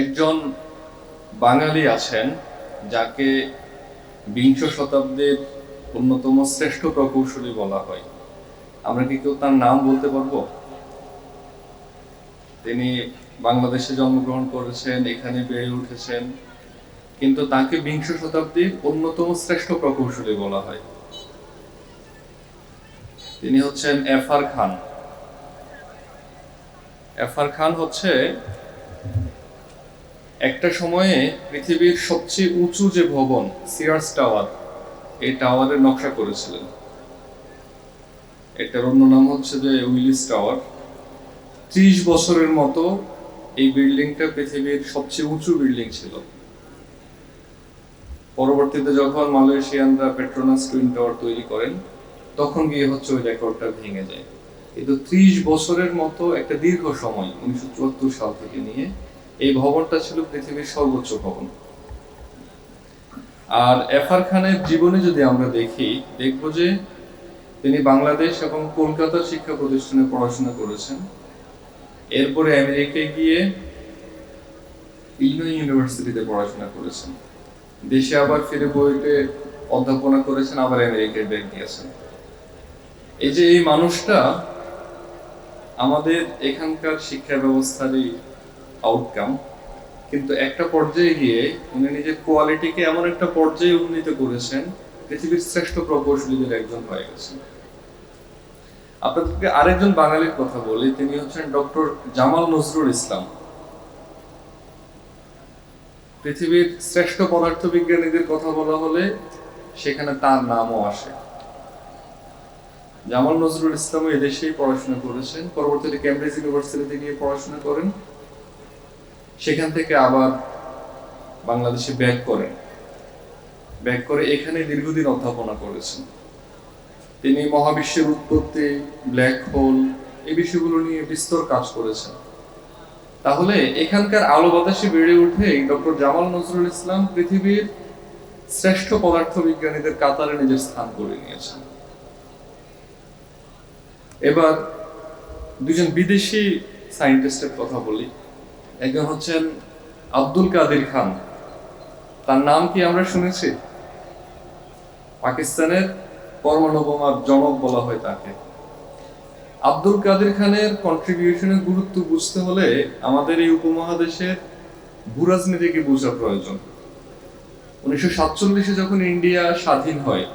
একজন বাঙালি আছেন যাকে বিংশ শতাব্দীর অন্যতম শ্রেষ্ঠ প্রকৌশলী বলা হয়। আমরা কি কেউ তার নাম বলতে পারব? তিনি বাংলাদেশে জন্মগ্রহণ করেছেন, এখানে বেড়ে উঠেছেন, কিন্তু তাকে বিংশ শতাব্দীর অন্যতম শ্রেষ্ঠ প্রকৌশলী বলা হয়। তিনি হচ্ছেন এফআর খান। এফআর খান হচ্ছে একটা সময়ে পৃথিবীর সবচেয়ে উঁচু যে ভবন সিয়ার্স টাওয়ার এই টাওয়ারের নকশা করেছিলেন। এটার অন্য নাম হচ্ছে যে উইলিস টাওয়ার ত্রিশ বছরের মতো এই বিল্ডিংটা পৃথিবীর সবচেয়ে উঁচু বিল্ডিং ছিল। পরবর্তীতে যখন মালয়েশিয়ানরা পেট্রোনাস টুইন টাওয়ার তৈরি করেন, তখন গিয়ে হচ্ছে ওই রেকর্ডটা ভেঙে যায়। কিন্তু ত্রিশ বছরের মতো একটা দীর্ঘ সময়, উনিশশো চুয়াত্তর সাল থেকে নিয়ে এই ভবনটা ছিল পৃথিবীর সর্বোচ্চ ভবন। আর এফআর খানের জীবনে যদি আমরা দেখি, দেখব যে তিনি বাংলাদেশ এবং কলকাতার শিক্ষা প্রতিষ্ঠানে পড়াশোনা করেছেন। এরপরে আমেরিকায় গিয়ে ইলিনয় ইউনিভার্সিটিতে পড়াশোনা করেছেন। দেশে আবার ফিরে বইতে অধ্যাপনা করেছেন, আবার আমেরিকায় ব্যাগ দিয়েছেন এই যে এই মানুষটা আমাদের এখানকার শিক্ষা ব্যবস্থারই আউটকাম কিন্তু একটা পর্যায়ে গিয়ে উনি নিজের কোয়ালিটিকে এমন একটা পর্যায়ে উন্নীত করেছেন, পৃথিবীর শ্রেষ্ঠ প্রকৌশলীদের একজন হয়ে গেছেন। আপনাদেরকে আরেকজন বাঙালির কথা বলি, তিনি হচ্ছেন ডক্টর জামাল নজরুল ইসলাম। পৃথিবীর শ্রেষ্ঠ পদার্থবিজ্ঞানীদের কথা বলা হলে সেখানে তার নামও আসে। জামাল নজরুল ইসলাম এদেশেই পড়াশোনা করেছেন, পরবর্তীতে ক্যামব্রিজ ইউনিভার্সিটিতে গিয়ে পড়াশোনা করেন। সেখান থেকে আবার বাংলাদেশে ব্যাক করেন ব্যাক করে এখানে দীর্ঘদিন অধ্যাপনা করেছেন। তিনি মহাবিশ্বের উৎপত্তি, ব্ল্যাক হোল এই বিষয়গুলো নিয়ে বিস্তর কাজ করেছেন। তাহলে এখানকার আলো বাতাসে বেড়ে উঠে ডক্টর জামাল নজরুল ইসলাম পৃথিবীর শ্রেষ্ঠ পদার্থবিজ্ঞানীদের কাতারে নিজের স্থান করে নিয়েছেন। এবার দুজন বিদেশি সায়েন্টিস্টের কথা বলি। একজন হচ্ছেন আব্দুল কাদের খান। তার নাম কি আমরা শুনেছি? পাকিস্তানের পরমাণু বোমার জনক বলা হয় তাকে। আব্দুল কাদের খানের কন্ট্রিবিউশনের গুরুত্ব বুঝতে হলে আমাদের এই উপমহাদেশের ভূরাজনীতিকে বোঝা প্রয়োজন। উনিশশো সাতচল্লিশে যখন ইন্ডিয়া স্বাধীন হয়,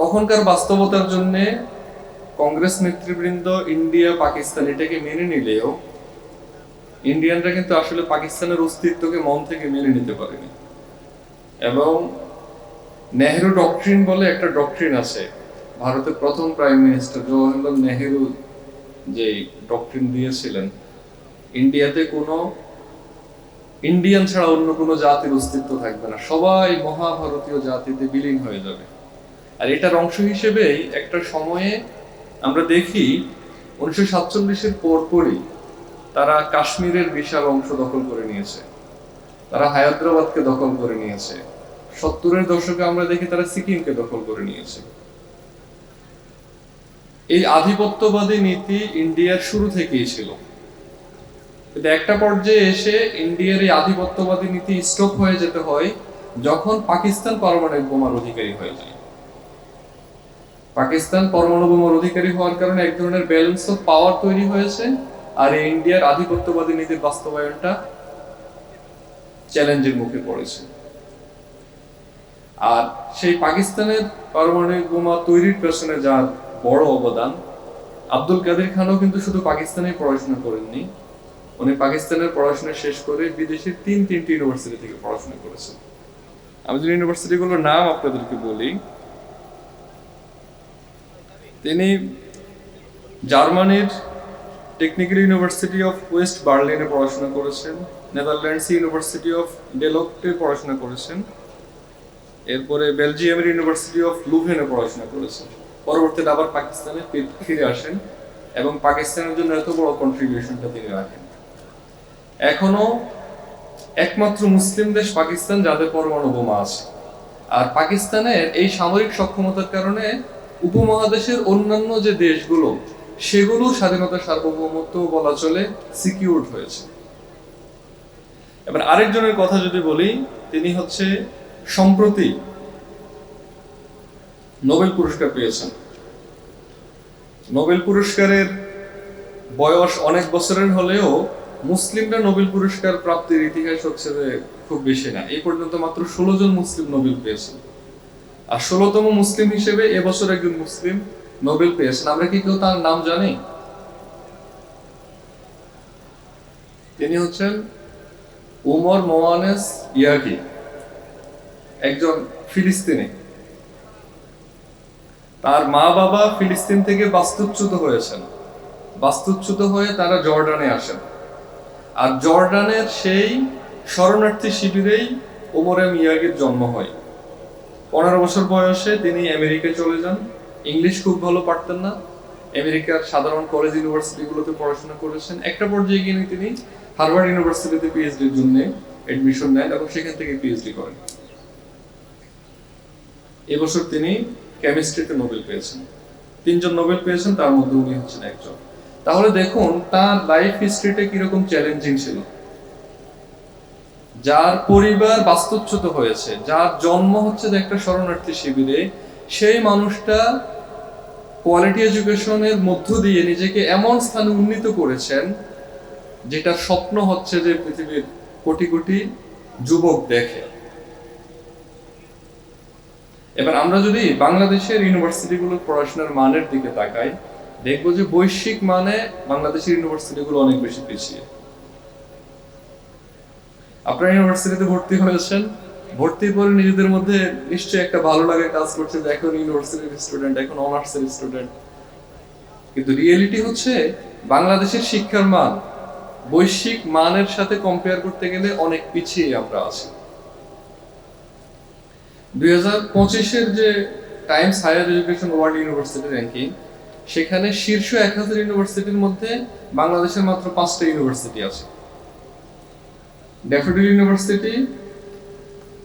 তখনকার বাস্তবতার জন্য কংগ্রেস নেতৃবৃন্দ ইন্ডিয়া পাকিস্তান এটাকে মেনে নিলেও ইন্ডিয়ানরা কিন্তু আসলে পাকিস্তানের অস্তিত্বকে মন থেকে মেনে নিতে পারেনি। এবং নেহেরু ডক্ট্রিন বলে একটা ডক্ট্রিন আছে। ভারতের প্রথম প্রাইম মিনিস্টার জওয়াহরলাল নেহেরু যে ডক্ট্রিন দিয়েছিলেন, ইন্ডিয়াতে কোনো ইন্ডিয়ান ছাড়া অন্য কোনো জাতির অস্তিত্ব থাকবে না। সবাই মহাভারতীয় জাতিতে বিলীন হয়ে যাবে। আর এটার অংশ হিসেবেই একটা সময়ে আমরা দেখি, উনিশশো সাতচল্লিশের পরপরই তারা কাশ্মীরের বিশাল অংশ দখল করে নিয়েছে। তারা হায়দ্রাবাদকে দখল করে নিয়েছে। সত্তরের দশকে আমরা দেখি তারা সিকিমকে দখল করে নিয়েছে। এই আধিপত্যবাদী নীতি ইন্ডিয়ার শুরু থেকেই ছিল। কিন্তু একটা পর্যায়ে এসে ইন্ডিয়ার এই আধিপত্যবাদী নীতি স্টপ হয়ে যেতে হয় যখন পাকিস্তান পারমাণবিক বোমার অধিকারী হয়ে যায়। পাকিস্তান পরমাণু বোমার অধিকারী হওয়ার কারণে এক ধরনের ব্যালেন্স অফ পাওয়ার তৈরি হয়েছে। আর এই ইন্ডিয়ার আধিপত্যবাদী নীতির বাস্তবায়নটা চ্যালেঞ্জের মুখে পড়েছে। আর সেই পাকিস্তানের পারমাণবিক বোমা তৈরির পেছনে যার বড় অবদান, আব্দুল কাদের খানও কিন্তু শুধু পাকিস্তানেই পড়াশোনা করেননি। উনি পাকিস্তানের পড়াশোনা শেষ করে বিদেশের তিন, তিনটি ইউনিভার্সিটি থেকে পড়াশোনা করেছেন। আমি যদি ইউনিভার্সিটিগুলোর নাম আপনাদেরকে বলি, তিনি জার্মানির টেকনিক্যাল ইউনিভার্সিটি অফ ওয়েস্ট বার্লিনে পড়াশোনা করেছেন নেদারল্যান্ডস ইউনিভার্সিটি অফ ডেলক্টে পড়াশোনা করেছেন, এরপরে বেলজিয়ামের ইউনিভার্সিটি অফ লুভেনে পড়াশোনা করেছেন। পরবর্তীতে আবার পাকিস্তানে ফিরে আসেন এবং পাকিস্তানের জন্য এত বড় কন্ট্রিবিউশনটা তিনি রাখেন। এখনও একমাত্র মুসলিম দেশ পাকিস্তান, যাদের পরমাণু বোমা আছে। আর পাকিস্তানের এই সামরিক সক্ষমতার কারণে উপমহাদেশের অন্যান্য যে দেশগুলো সেগুলো স্বাধীনতা সার্বভৌমত্ব বলা চলে সিকিউরড হয়েছে। এবার আরেকজনের কথা যদি বলি, তিনি হচ্ছে সম্প্রতি নোবেল পুরস্কার পেয়েছেন। নোবেল পুরস্কারের বয়স অনেক বছরের হলেও মুসলিমরা নোবেল পুরস্কার প্রাপ্তির ইতিহাস হচ্ছে যে খুব বেশি না। এই পর্যন্ত মাত্র ষোলো জন মুসলিম নোবেল পেয়েছেন। আর ষোলোতম মুসলিম হিসেবে এবছর একজন মুসলিম নোবেল পেয়েছেন, আমরা কি কেউ তার নাম জানি? তিনি হচ্ছেন উমর মোয়ানেস ইয়াকি একজন ফিলিস্তিনি। তার মা বাবা ফিলিস্তিন থেকে বাস্তুচ্যুত হয়েছেন। বাস্তুচ্যুত হয়ে তারা জর্ডানে আসেন। আর জর্ডানের সেই শরণার্থী শিবিরেই ওমরে মিয়াগির জন্ম হয়। পনেরো বছর বয়সে তিনি আমেরিকায় চলে যান। ইংলিশ খুব ভালো পারতেন না। আমেরিকার সাধারণ কলেজ ইউনিভার্সিটিগুলোতে পড়াশোনা করেছেন। একটা পর্যায়ে গিয়ে তিনি হার্ভার্ড ইউনিভার্সিটিতে পিএইচডির জন্য এডমিশন নেন এবং সেখান থেকে পিএইচডি করেন। এবছর তিনি কেমিস্ট্রিতে নোবেল পেয়েছেন। তিনজন নোবেল পেয়েছেন, তার মধ্যে উনি হচ্ছেন একজন। তাহলে দেখুন, তার লাইফ হিস্ট্রিটা কীরকম চ্যালেঞ্জিং ছিল। যার পরিবার বাস্তুচ্যুত হয়েছে, যার জন্ম হচ্ছে একটা শরণার্থী শিবিরে সেই মানুষটা কোয়ালিটি এডুকেশনের মধ্য দিয়ে নিজেকে এমন স্থানে উন্নীত করেছেন যেটা স্বপ্ন হচ্ছে যে পৃথিবীর কোটি কোটি যুবক দেখে। এবার আমরা যদি বাংলাদেশের ইউনিভার্সিটিগুলোর পড়াশোনার মানের দিকে তাকাই, দেখব যে বৈশ্বিক মানে বাংলাদেশের ইউনিভার্সিটিগুলো অনেক বেশি পিছিয়ে। আপনারা ইউনিভার্সিটিতে ভর্তি হয়েছেন? ভর্তির পরে নিজেদের মধ্যে নিশ্চয়ই একটা ভালো লাগে কাজ করছে। যে এখন ইউনিভার্সিটির স্টুডেন্ট এখন অনার্সের স্টুডেন্ট কিন্তু রিয়েলিটি হচ্ছে, বাংলাদেশের শিক্ষার মান, বৈশ্বিক মানের সাথে কম্পেয়ার করতে গেলে অনেক পিছিয়ে আমরা আছি। দুই হাজার পঁচিশের যে Times Higher Education World University ranking সেখানে শীর্ষ এক হাজার ইউনিভার্সিটির মধ্যে বাংলাদেশের মাত্র পাঁচটা ইউনিভার্সিটি আছে। ড্যাফোডিল ইউনিভার্সিটি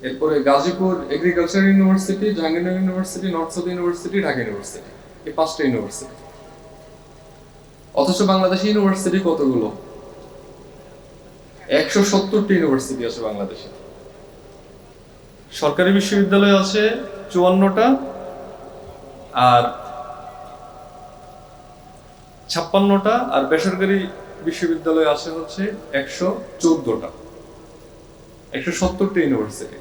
এরপরে Gazipur agriculture university Jahangirnagar university North South university Dhaka university এই পাঁচটা ইউনিভার্সিটি অথচ বাংলাদেশে ইউনিভার্সিটি কতগুলো? একশো সত্তরটি ইউনিভার্সিটি আছে বাংলাদেশে। সরকারি বিশ্ববিদ্যালয় আছে চুয়ান্নটা আর ছাপ্পান্নটা আর বেসরকারি বিশ্ববিদ্যালয় আছে হচ্ছে একশো চোদ্দটা। একশো সত্তরটা ইউনিভার্সিটি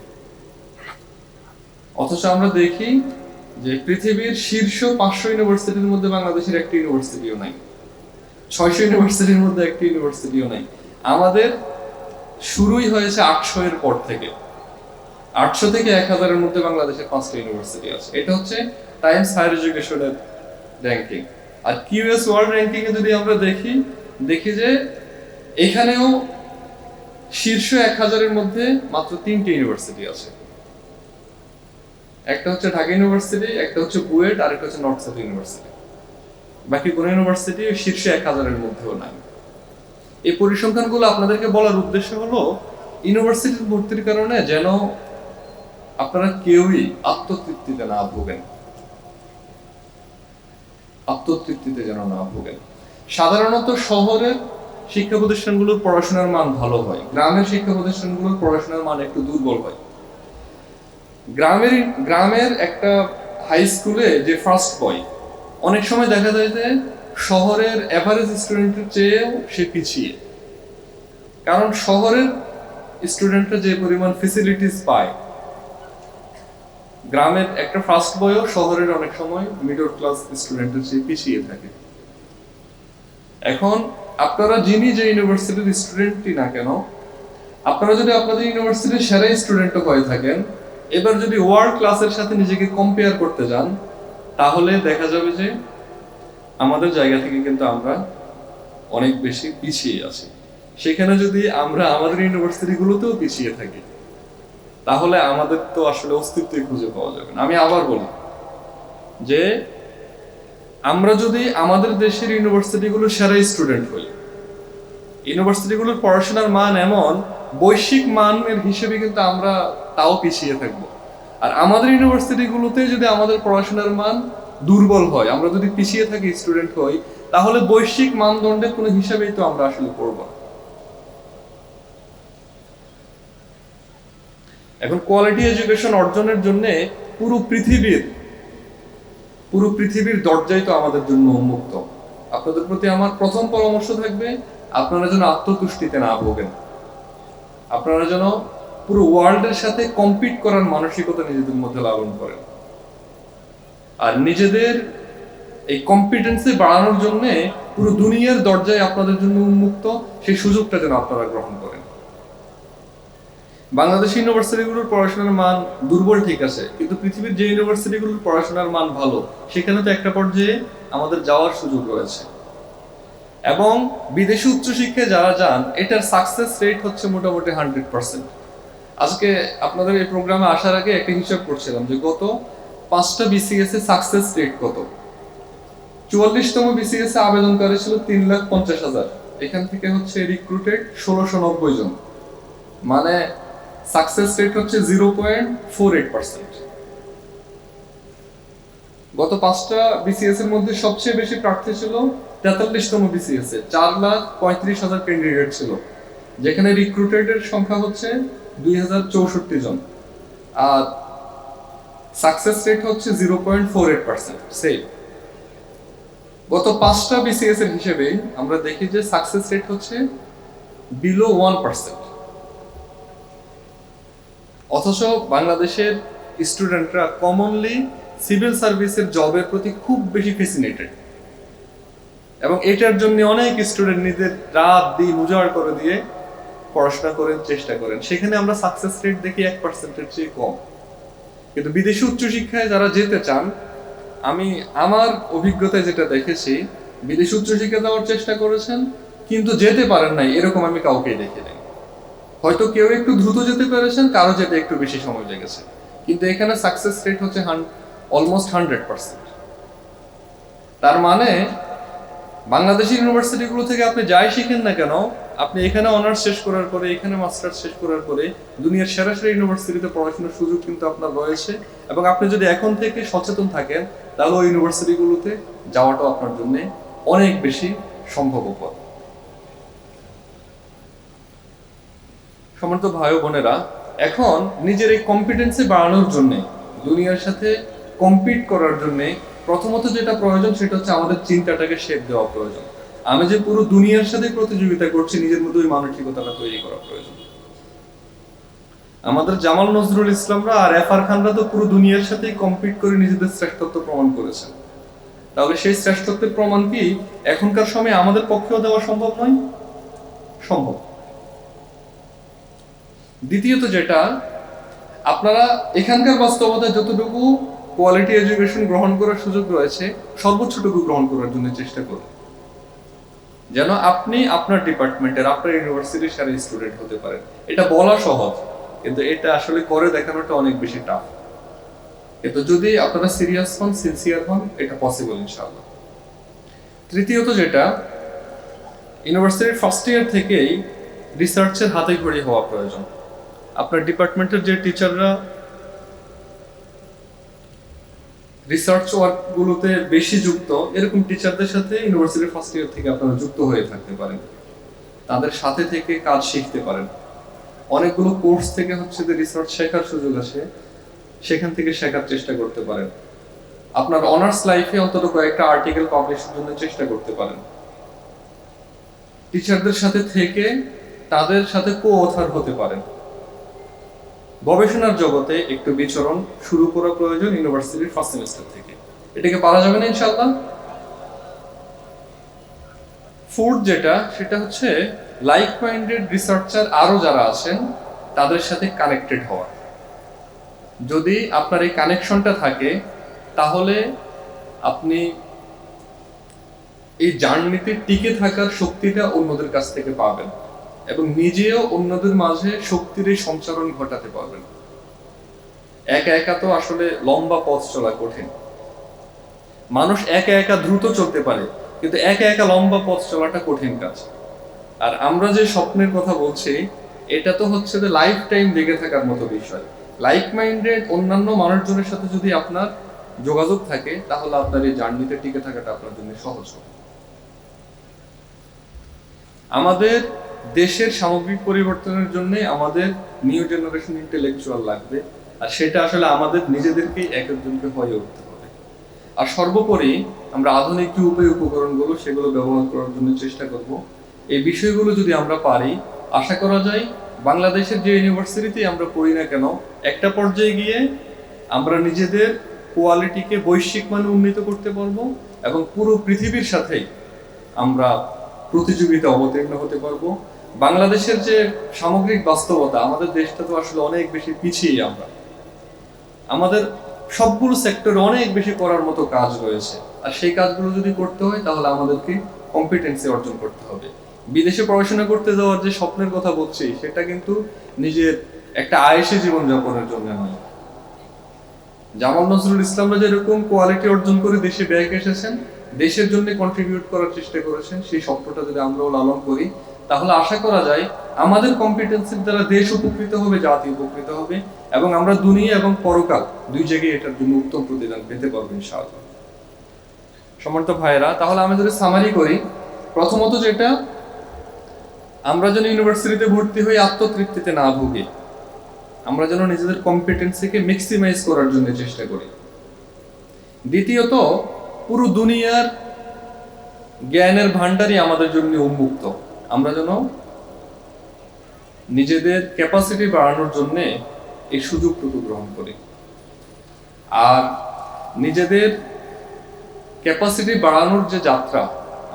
অথচ আমরা দেখি যে পৃথিবীর শীর্ষ পাঁচশো ইউনিভার্সিটির মধ্যে বাংলাদেশের একটি ইউনিভার্সিটিও নাই। ছয়শো ইউনিভার্সিটির মধ্যে একটি ইউনিভার্সিটিও নাই। আমাদের শুরুই হয়েছে আটশো এর পর থেকে। আটশো থেকে এক হাজারের মধ্যে বাংলাদেশের পাঁচটা ইউনিভার্সিটি আছে। এটা হচ্ছে টাইমস হায়ার এডুকেশনের র্যাঙ্কিং আর কিউএস ওয়ার্ল্ড র্যাঙ্কিং এ যদি আমরা দেখি দেখি যে এখানেও শীর্ষ এক হাজারের মধ্যে মাত্র তিনটি ইউনিভার্সিটি আছে। একটা হচ্ছে ঢাকা ইউনিভার্সিটি, একটা হচ্ছে বুয়েট, আর একটা হচ্ছে নর্থ সাউথ ইউনিভার্সিটি। বাকি কোন ইউনিভার্সিটি শীর্ষ এক হাজারের মধ্যেও নাই। এই পরিসংখ্যানগুলো আপনাদেরকে বলার উদ্দেশ্য হলো ইউনিভার্সিটি ভর্তির কারণে যেন আপনারা কেউই আত্মতৃপ্তিতে না ভোগেন। আত্মতৃপ্তিতে যেন না ভোগেন। সাধারণত শহরের শিক্ষা প্রতিষ্ঠানগুলোর পড়াশোনার মান ভালো হয়। গ্রামের শিক্ষা প্রতিষ্ঠানগুলোর পড়াশোনার মান একটু দুর্বল হয়। গ্রামের গ্রামের একটা হাই স্কুলে যে ফার্স্ট বয় অনেক সময় দেখা যায় যে শহরের অ্যাভারেজ স্টুডেন্টের চেয়েও সে পিছিয়ে। কারণ শহরের স্টুডেন্টরা যে পরিমাণ ফেসিলিটিস পায়, গ্রামের একটা ফার্স্ট বয়ও শহরের অনেক সময় মিডল ক্লাস স্টুডেন্টের চেয়ে পিছিয়ে থাকে। এখন আপনারা যিনি যে ইউনিভার্সিটির স্টুডেন্টই না কেন, আপনারা যদি আপনাদের ইউনিভার্সিটির সেরা স্টুডেন্টও হয়ে থাকেন এবার যদি ওয়ার্ল্ড ক্লাসের সাথে নিজেকে কম্পেয়ার করতে যান, তাহলে দেখা যাবে যে আমাদের জায়গা থেকে কিন্তু আমরা অনেক বেশি পিছিয়ে আছি। সেখানে যদি আমরা আমাদের ইউনিভার্সিটিগুলোতেও পিছিয়ে থাকি, তাহলে আমাদের তো আসলে অস্তিত্বই খুঁজে পাওয়া যাবে না। আমি আবার বলি যে আমরা যদি আমাদের দেশের ইউনিভার্সিটিগুলো সেরা স্টুডেন্ট হই ইউনিভার্সিটিগুলোর পড়াশোনার মান এমন, বৈশ্বিক মানের হিসেবে কিন্তু আমরা তাও পিছিয়ে থাকব। আর আমাদের ইউনিভার্সিটিগুলোতে যদি আমাদের পড়াশোনার মান দুর্বল হয়, আমরা যদি পিছিয়ে থাকি স্টুডেন্ট হই, তাহলে বৈশ্বিক মানদণ্ডের কোনো হিসাবেই তো আমরা আসলে পড়ব এখন কোয়ালিটি এডুকেশন অর্জনের জন্য পুরো পৃথিবীর পুরো পৃথিবীর দরজাই তো আমাদের জন্য উন্মুক্ত। আপনাদের প্রতি আমার প্রথম পরামর্শ থাকবে, আপনারা যেন আত্মতুষ্টিতে না ভোগেন। আপনারা যেন পুরো ওয়ার্ল্ডের সাথে কম্পিট করার মানসিকতা নিজেদের মধ্যে লালন করেন আর নিজেদের এই কম্পিটেন্সি বাড়ানোর জন্য পুরো দুনিয়ার দরজায় আপনাদের জন্য উন্মুক্ত সেই সুযোগটা যেন আপনারা গ্রহণ করেন। বাংলাদেশ ইউনিভার্সিটিগুলোর পড়াশোনার মান দুর্বল ঠিক আছে, কিন্তু পৃথিবীর যে ইউনিভার্সিটিগুলোর পড়াশোনার মান ভালো, সেখানে তো একটা পর্যায়ে আমাদের যাওয়ার সুযোগ রয়েছে। এবং বিদেশি উচ্চশিক্ষায় যারা যান, এটার সাকসেস রেট হচ্ছে মোটামুটি হান্ড্রেড পার্সেন্ট আজকে আপনাদের এই প্রোগ্রামে আসার আগে একটা হিসাব করছিলাম যে গত পাঁচটা বিসিএস এ সাকসেস রেট কত? চুয়াল্লিশতম বিসিএস এ আবেদনকারী ছিল তিন লাখ পঞ্চাশ হাজার। এখান থেকে হচ্ছে রিক্রুটেড ষোলোশো নব্বই জন। মানে সাকসেস রেট হচ্ছে zero point four eight percent গত পাঁচটা বিসিএস এর মধ্যে সবচেয়ে বেশি প্রার্থী ছিল তেতাল্লিশতম বিসিএস এ, চার লাখ পঁয়ত্রিশ হাজার ক্যান্ডিডেট ছিল। যেখানে রিক্রুটেডের সংখ্যা হচ্ছে দুই হাজার চৌষট্টি জন। আর সাকসেস রেট হচ্ছে zero point four eight percent same গত পাঁচটা বিসিএস এর হিসেবে আমরা দেখি যে সাকসেস রেট হচ্ছে বিলো ওয়ান পার্সেন্ট অথচ বাংলাদেশের স্টুডেন্টরা কমনলি সিভিল সার্ভিসের জবের প্রতি খুব বেশি ফেসিনেটেড এবং এটার জন্য অনেক স্টুডেন্ট নিজের রাত দিন উজাড় করে দিয়ে পড়াশোনা করেন, চেষ্টা করেন। সেখানে আমরা সাকসেস রেট দেখি এক পার্সেন্টের চেয়ে কম। কিন্তু বিদেশি উচ্চশিক্ষায় যারা যেতে চান, আমি আমার অভিজ্ঞতায় যেটা দেখেছি, বিদেশি উচ্চশিক্ষা যাওয়ার চেষ্টা করেছেন, কিন্তু যেতে পারেন নাই, এরকম আমি কাউকে দেখি নাই। হয়তো কেউ একটু দ্রুত যেতে পেরেছেন, কারও যেতে একটু বেশি সময় লেগেছে। কিন্তু এখানে সাকসেস রেট হচ্ছে অলমোস্ট হান্ড্রেড পার্সেন্ট তার মানে বাংলাদেশি ইউনিভার্সিটিগুলো থেকে আপনি যাই শিখেন না কেন আপনি এখানে অনার্স শেষ করার পরে, এখানে মাস্টার্স শেষ করার পরে, দুনিয়ার সেরা সেরা ইউনিভার্সিটিতে পড়াশোনার সুযোগ কিন্তু আপনার রয়েছে। এবং আপনি যদি এখন থেকে সচেতন থাকেন, তাহলে ওই ইউনিভার্সিটিগুলোতে যাওয়াটাও আপনার জন্য অনেক বেশি সম্ভবপর সমর্থ ভাই বোনেরা, এখন নিজের এই কম্পিটেন্সি বাড়ানোর জন্যে, দুনিয়ার সাথে কম্পিট করার জন্যে প্রথমত যেটা প্রয়োজন, সেটা হচ্ছে আমাদের চিন্তাটাকে শেপ দেওয়া প্রয়োজন। আমি যে পুরো দুনিয়ার সাথে প্রতিযোগিতা করছি, নিজের মধ্যে ওই মানসিকতাটা তৈরি করা প্রয়োজন। আমাদের জামাল নজরুল ইসলামরা আর এফ আর খানরা তো পুরো দুনিয়ার সাথেই কম্পিট করে নিজেদের শ্রেষ্ঠত্ব প্রমাণ করেছেন। তাহলে সেই শ্রেষ্ঠত্বের প্রমাণ কি এখনকার সময়ে আমাদের পক্ষেও দেওয়া সম্ভব নয়? সম্ভব। দ্বিতীয়ত যেটা, আপনারা এখানকার বাস্তবতায় যতটুকু কোয়ালিটি এডুকেশন গ্রহণ করার সুযোগ রয়েছে, সর্বোচ্চটুকু গ্রহণ করার জন্য চেষ্টা করুন। যেন আপনি আপনার ডিপার্টমেন্টের, আপনার ইউনিভার্সিটির সাথে স্টুডেন্ট হতে পারেন। এটা বলা সহজ, কিন্তু এটা আসলে করে দেখানোটা অনেক বেশি টাফ কিন্তু যদি আপনারা সিরিয়াস হন সিনসিয়ার হন, এটা পসিবল ইনশাআল্লাহ। তৃতীয়ত যেটা ইউনিভার্সিটির ফার্স্ট ইয়ার থেকেই রিসার্চের হাতে ঘড়ি হওয়া প্রয়োজন। আপনার ডিপার্টমেন্টের যে টিচাররা রিসার্চ ওয়ার্কগুলোতে বেশি যুক্ত, এরকম টিচারদের সাথে ইউনিভার্সিটির ফার্স্ট ইয়ার থেকে আপনারা যুক্ত হয়ে থাকতে পারেন। তাদের সাথে থেকে কাজ শিখতে পারেন। অনেকগুলো কোর্স থেকে হচ্ছে যে রিসার্চ শেখার সুযোগ আসে, সেখান থেকে শেখার চেষ্টা করতে পারেন। আপনার অনার্স লাইফে অন্তত কয়েকটা আর্টিকেল পাবলিশের জন্য চেষ্টা করতে পারেন। টিচারদের সাথে থেকে তাদের সাথে কো অথার হতে পারেন। গবেষণার জগতে একটু বিচরণ শুরু করা প্রয়োজন ইউনিভার্সিটির ফার্স্ট সেমিস্টার থেকে। এটাকে পারা যাবে না ইনশাআল্লাহ? ফুড যেটা, সেটা হচ্ছে লাইক মাইন্ডেড রিসার্চার আরও যারা আছেন, তাদের সাথে কানেক্টেড হওয়া। যদি আপনার এই কানেকশনটা থাকে, তাহলে আপনি এই জার্নিতে টিকে থাকার শক্তিটা অন্যদের কাছ থেকে পাবেন। এবং নিজেও অন্যদের মাঝে শক্তির এই সঞ্চারণ ঘটাতে পারবেন। একা একা তো আসলে লম্বা পথ চলা কঠিন। মানুষ একা একা দ্রুত চলতে পারে, কিন্তু একা একা লম্বা পথ চলাটা কঠিন কাজ। আর আমরা যে স্বপ্নের কথা বলছি, এটা তো হচ্ছে যে লাইফ টাইম লেগে থাকার মতো বিষয়। লাইফ মাইন্ডেড অন্যান্য মানুষজনের সাথে যদি আপনার যোগাযোগ থাকে, তাহলে আপনার এই জার্নিতে টিকে থাকাটা আপনার জন্য সহজ হবে। আমাদের দেশের সামগ্রিক পরিবর্তনের জন্য আমাদের নিউ জেনারেশন ইন্টেলেকচুয়াল লাগবে, আর সেটা আসলে আমাদের নিজেদেরকেই এক একজনকে হয়ে উঠতে হবে। আর সর্বোপরি আমরা আধুনিক যে উপায় উপকরণগুলো সেগুলো ব্যবহার করার জন্য চেষ্টা করব। এই বিষয়গুলো যদি আমরা পারি, আশা করা যায় বাংলাদেশের যে ইউনিভার্সিটিতে আমরা পড়ি না কেন, একটা পর্যায়ে গিয়ে আমরা নিজেদের কোয়ালিটিকে বৈশ্বিক মানে উন্নীত করতে পারব এবং পুরো পৃথিবীর সাথেই আমরা প্রতিযোগিতা অবতীর্ণ হতে পারব। বাংলাদেশের যে সামগ্রিক বাস্তবতা, আমাদের দেশটা তো আসলে অনেক বেশি পিছিয়ে আমরা। আমাদের সবগুলো সেক্টরে অনেক বেশি করার মতো কাজ রয়েছে। আর সেই কাজগুলো যদি করতে হয়, তাহলে আমাদেরকে কম্পিটেন্সি অর্জন করতে হবে। বিদেশে পড়াশোনা করতে যাওয়ার যে স্বপ্নের কথা বলছি, সেটা কিন্তু নিজের একটা আয়েসি জীবনযাপনের জন্য নয়। জামাল নজরুল ইসলামরা যেরকম কোয়ালিটি অর্জন করে দেশে ব্যাগ এসেছেন, দেশের জন্য কন্ট্রিবিউট করার চেষ্টা করেছেন, সেই স্বপ্নটা যদি আমরাও লালন করি তাহলে আশা করা যায় আমাদের কম্পিটেন্সির দ্বারা দেশ উপকৃত হবে, জাতি উপকৃত হবে এবং আমরা দুনিয়া এবং পরকাল দুই জায়গায় এটার জন্য উত্তম প্রতিদান পেতে পারব ইনশাআল্লাহ। সম্মানিত ভাইয়েরা, তাহলে আমি যদি সামারি করি, প্রথমত যেটা, আমরা যেন ইউনিভার্সিটিতে ভর্তি হয়ে আত্মতৃপ্তিতে না ভুগি। আমরা যেন নিজেদের কম্পিটেন্সিকে ম্যাক্সিমাইজ করার জন্য চেষ্টা করি। দ্বিতীয়ত, পুরো দুনিয়ার জ্ঞানের ভান্ডারই আমাদের জন্য উন্মুক্ত। আমরা যেন নিজেদের ক্যাপাসিটি বাড়ানোর জন্য এই সুযোগটুকু গ্রহণ করি। আর নিজেদের ক্যাপাসিটি বাড়ানোর যে যাত্রা,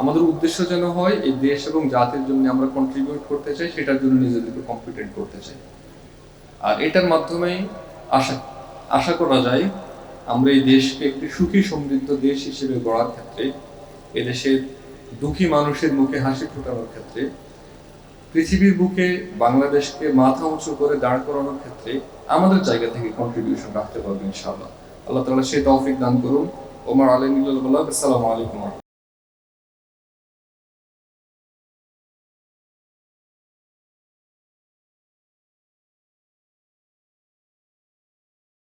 আমাদের উদ্দেশ্য যেন হয় এই দেশ এবং জাতির জন্য আমরা কন্ট্রিবিউট করতে চাই, সেটার জন্য নিজেদেরকে কম্পিটেন্ট করতে চাই। আর এটার মাধ্যমেই আশা আশা করা যায় আমরা এই দেশকে একটি সুখী সমৃদ্ধ দেশ হিসেবে গড়ার ক্ষেত্রে এদেশের দুঃখী মানুষের মুখে হাসি ফোটানোর ক্ষেত্রে, পৃথিবীর বুকে বাংলাদেশকে মাথা উঁচু করে দাঁড় করানোর ক্ষেত্রে আমাদের জায়গা থেকে কন্ট্রিবিউশন রাখতে পারবেন ইনশাআল্লাহ। আল্লাহ তালা সেই তৌফিক দান করুন। ওমর আলী আসসালামু আলাইকুম